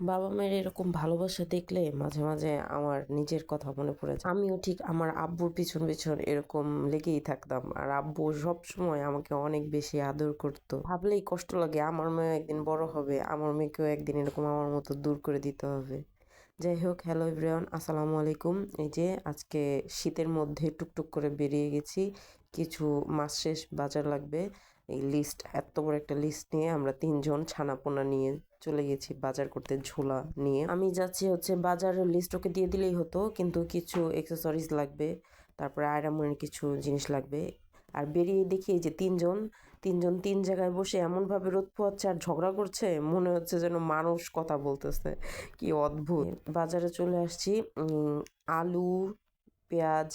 বাবা মায়ের এরকম ভালোবাসা দেখলে মাঝে মাঝে আমার নিজের কথা মনে পড়ে যায়। আমিও ঠিক আমার আব্বুর পিছন পিছন এরকম লেগেই থাকতাম। আর আব্বু সব সময় আমাকে অনেক বেশি আদর করতো। ভাবলেই কষ্ট লাগে, আমার মেয়ে একদিন বড় হবে, আমার মেয়েকেও একদিন এরকম আমার মতো দূর করে দিতে হবে। যাই হোক হ্যালো এভরিওয়ান আসসালামু আলাইকুম। এই যে আজকে শীতের মধ্যে টুকটুক করে বেরিয়ে গেছি। কিছু মাস শেষ বাজার লাগবে। এই লিস্ট এত বড় একটা লিস্ট নিয়ে আমরা তিনজন ছানাপোনা নিয়ে চলে গেছি বাজার করতে, ঝোলা নিয়ে। আমি যাচ্ছি হচ্ছে বাজারের লিস্ট ওকে দিয়ে দিলেই হতো, কিন্তু কিছু এক্সেসরিজ লাগবে, তারপরে আয়রামনের কিছু জিনিস লাগবে। আর বেরিয়ে দেখি যে তিনজন তিনজন তিন জায়গায় বসে এমনভাবে রোদ পোয়াচ্ছে আর ঝগড়া করছে, মনে হচ্ছে যেন মানুষ কথা বলতেছে। কি অদ্ভুত। বাজারে চলে আসছি আলু, পেঁয়াজ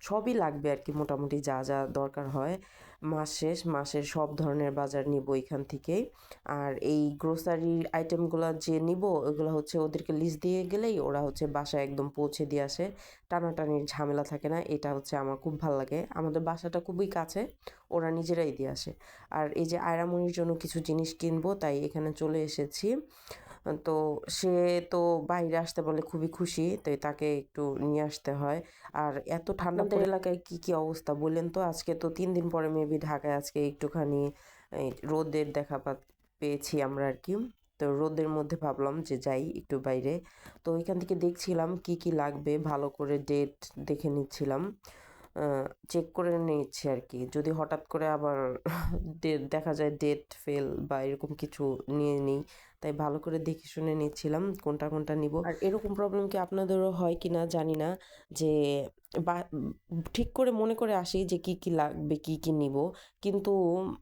সবই লাগবে আর কি মোটামুটি যা যা দরকার হয়। মাস শেষ, মাসের সব ধরনের বাজার নিব এখান থেকেই। আর এই গ্রোসারির আইটেমগুলো যে নিব, ওগুলো হচ্ছে ওদেরকে লিস্ট দিয়ে গেলেই ওরা হচ্ছে বাসায় একদম পৌঁছে দিয়ে আসে। টানাটানির ঝামেলা থাকে না, এটা হচ্ছে আমার খুব ভালো লাগে। আমাদের বাসাটা খুবই কাছে, ওরা নিজেরাই দিয়ে আসে। আর এই যে আয়রামনির জন্য কিছু জিনিস কিনবো, তাই এখানে চলে এসেছি। তো সে তো বাইরে আসতে বলে খুবই খুশি তাই তাকে একটু নিয়ে আসতে হয়। আর এত ঠান্ডাদের এলাকায় কি কি অবস্থা বললেন তো? আজকে তো তিন দিন পরে মেবি ঢাকায় আজকে একটুখানি এই, রোদের দেখা পা পেয়েছি আমরা আর কি। তো রোদের মধ্যে ভাবলাম যে যাই একটু বাইরে। তো ওইখান থেকে দেখছিলাম কি কি লাগবে ভালো করে ডেট দেখে নিচ্ছিলাম। চেক করে নিচ্ছি আর কি। যদি হঠাৎ করে আবার ডেট দেখা যায় ডেট ফেল বা এরকম কিছু নিয়ে নিই তাই ভালো করে দেখে শুনে নিচ্ছিলাম কোনটা কোনটা নিব। আর এরকম প্রবলেম কি আপনাদেরও হয় কি না জানি না যে, বা, ঠিক করে মনে করে আসি যে কি কি লাগবে, কি কি নিব। কিন্তু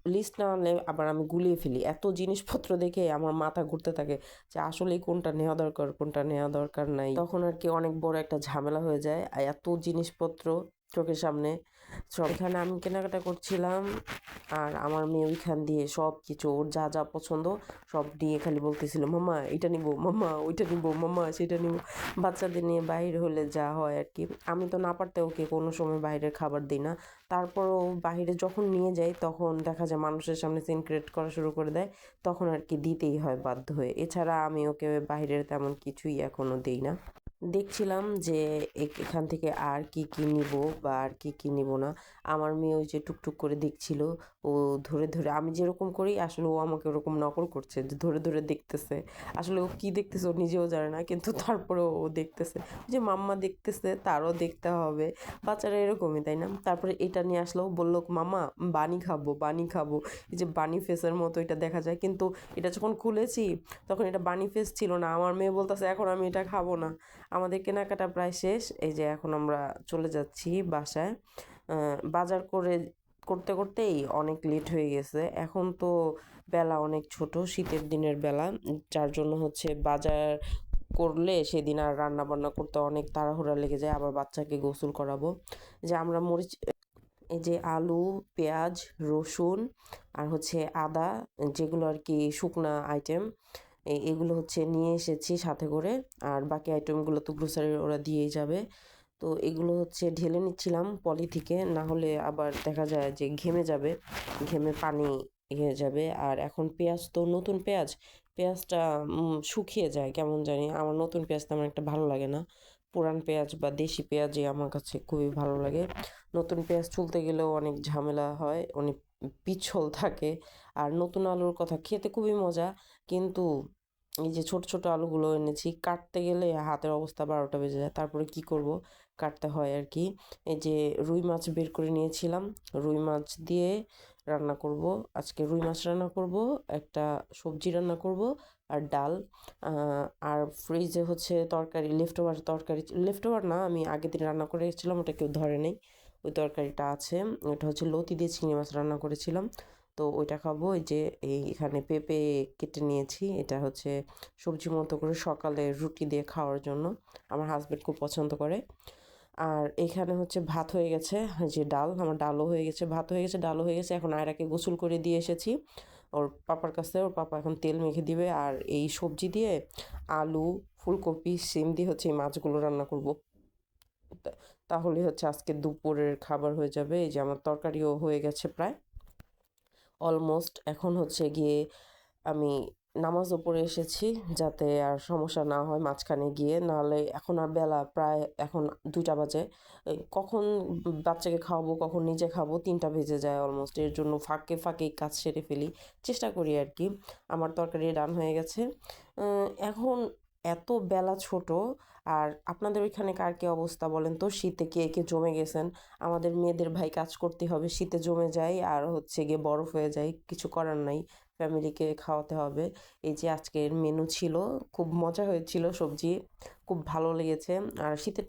লিস্ট না আনলে আবার আমি গুলিয়ে ফেলি। এত জিনিসপত্র দেখে আমার মাথা ঘুরতে থাকে যে আসলে কোনটা নেওয়া দরকার, কোনটা নেওয়া দরকার নাই। তখন আর কি অনেক বড় একটা ঝামেলা হয়ে যায়। এত জিনিসপত্র চোখের সামনে। সব এখানে আমি কেনাকাটা করছিলাম আর আমার মেয়ে ওইখান দিয়ে সব কিছু ওর যা যা পছন্দ সব নিয়ে খালি বলতেছিল, মামা, এটা নিব, মামা, ওইটা নিব, মামা, সেটা নিব। বাচ্চাদের নিয়ে বাইরে হলে যা হয় আর কি আমি তো না পারতে ওকে কোনো সময় বাইরের খাবার দিই না। তারপরও বাইরে যখন নিয়ে যাই তখন দেখা যায় মানুষের সামনে সিন ক্রিয়েট করা শুরু করে দেয়, তখন আর কি দিতেই হয় বাধ্য হয়ে। এছাড়া আমি ওকে বাইরের তেমন কিছুই এখনও দিই না। দেখছিলাম যে এখান থেকে আর কি কি নিব বা আর কি কি নিব না। আমার মেয়ে ওই যে টুকটুক করে দেখছিল, ও ধরে ধরে, আমি যেরকম করি, আসলে ও আমাকে ওরকম নকল করছে, যে ধরে ধরে দেখতেছে। আসলে ও কি দেখতেছে ও নিজেও জানে না, কিন্তু তারপরেও ও দেখতেছে। যে মাম্মা দেখতেছে, তারও দেখতে হবে। বাচ্চারা এরকমই, তাই না? তারপরে এটা নিয়ে আসলো বলল মামা বানি খাব বানি খাব। এই যে বানি ফেসের মতো এটা দেখা যায়, কিন্তু এটা যখন খুলেছি, তখন এটা বানি ফেস ছিল না। আমার মেয়ে বলতেছে, এখন আমি এটা খাব না। আমাদের কেনাকাটা প্রায় শেষ। এই যে এখন আমরা চলে যাচ্ছি বাসায়। বাজার করে, করতে করতেই অনেক লেট হয়ে গেছে। এখন তো বেলা অনেক ছোট, শীতের দিনের বেলা। যার জন্য হচ্ছে বাজার করলে সেদিন আর রান্না বান্না করতে অনেক তাড়াহুড়া লেগে যায়। আবার বাচ্চাকে গোসল করাবো। যে আমরা মরিচ, এই যে আলু, পেঁয়াজ, রসুন আর হচ্ছে আদা, যেগুলো আর কি শুকনা আইটেম এগুলো হচ্ছে নিয়ে এসেছি সাথে করে। আর বাকি আইটেমগুলো তো গ্রোসারি ওরা দিয়েই যাবে। তো এগুলো হচ্ছে ঢেলে নিচ্ছিলাম পলি থেকে। না হলে আবার দেখা যায় যে ঘেমে যাবে, ঘেমে পানি ইয়ে যাবে। আর এখন পেঁয়াজ তো নতুন পেঁয়াজ, পেঁয়াজটা শুকিয়ে যায়, কেমন জানি। আমার নতুন পেঁয়াজ তেমন একটা ভালো লাগে না। পুরান পেঁয়াজ বা দেশি পেঁয়াজই আমার কাছে খুবই ভালো লাগে। নতুন পেঁয়াজ চুলতে গেলেও অনেক ঝামেলা হয়, অনেক পিছল থাকে। আর নতুন আলুর কথা, খেতে খুবই মজা। কিন্তু এই যে ছোট ছোট আলুগুলো এনেছি, কাটতে গেলে হাতের অবস্থা বারোটা বেজে যায়। তারপরে কি করব? কাটতে হয় আর কি এই যে রুই মাছ বের করে নিয়েছিলাম, রুই মাছ দিয়ে রান্না করব। আজকে রুই মাছ রান্না করব, একটা সবজি রান্না করব আর ডাল। আর ফ্রিজে হচ্ছে তরকারি লেফট ওভার তরকারি লেফট ওভার না, আমি আগের দিন রান্না করে এসেছিলাম ওটা কেউ ধরে নেই। ওই তরকারিটা আছে ওটা হচ্ছে লতি দিয়ে চিংড়ি মাছ রান্না করেছিলাম। তো ওইটা খাব। এই যে, এই এখানে পেঁপে কেটে নিয়েছি। এটা হচ্ছে সবজি মতো করে সকালে রুটি দিয়ে খাওয়ার জন্য। আমার হাজব্যান্ড খুব পছন্দ করে। আর এখানে হচ্ছে ভাত হয়ে গেছে যে ডাল। আমার ডালও হয়ে গেছে, ভাত হয়ে গেছে, ডালও হয়ে গেছে। এখন আয়রাকে গোসল করে দিয়ে এসেছি। ওর পাপার কাছে, ওর পাপা এখন তেল মেখে দিবে। আর এই সবজি দিয়ে আলু, ফুলকপি, সিম দিয়ে হচ্ছে এই মাছগুলো রান্না করব। তাহলে হচ্ছে আজকে দুপুরের খাবার হয়ে যাবে। এই যে আমার তরকারিও হয়ে গেছে প্রায়। অলমোস্ট এখন হচ্ছে গিয়ে আমি নামাজও পড়ে এসেছি যাতে আর সমস্যা না হয় মাঝখানে গিয়ে। নাহলে এখন আর বেলা প্রায় এখন দুইটা বাজে। কখন বাচ্চাকে খাওয়াবো, কখন নিজে খাব, তিনটা বেজে যায় অলমোস্ট এর জন্য ফাঁকে ফাঁকে কাজ সেরে ফেলি। চেষ্টা করি আর কি। আমার তরকারি রান হয়ে গেছে। এখন এত বেলা ছোট, আর আপনাদের ওইখানে কার কী অবস্থা বলেন তো? শীতে কে কে জমে গেছেন? আমাদের মেয়েদের ভাই কাজ করতে হবে, শীতে জমে যায়, আর হচ্ছে গিয়ে বরফ হয়ে যায়, কিছু করার নাই ফ্যামিলিকে খাওয়াতে হবে। এই যে আজকের মেনু ছিল, খুব মজা হয়েছিল সবজি, খুব ভালো লেগেছে, আর শীতের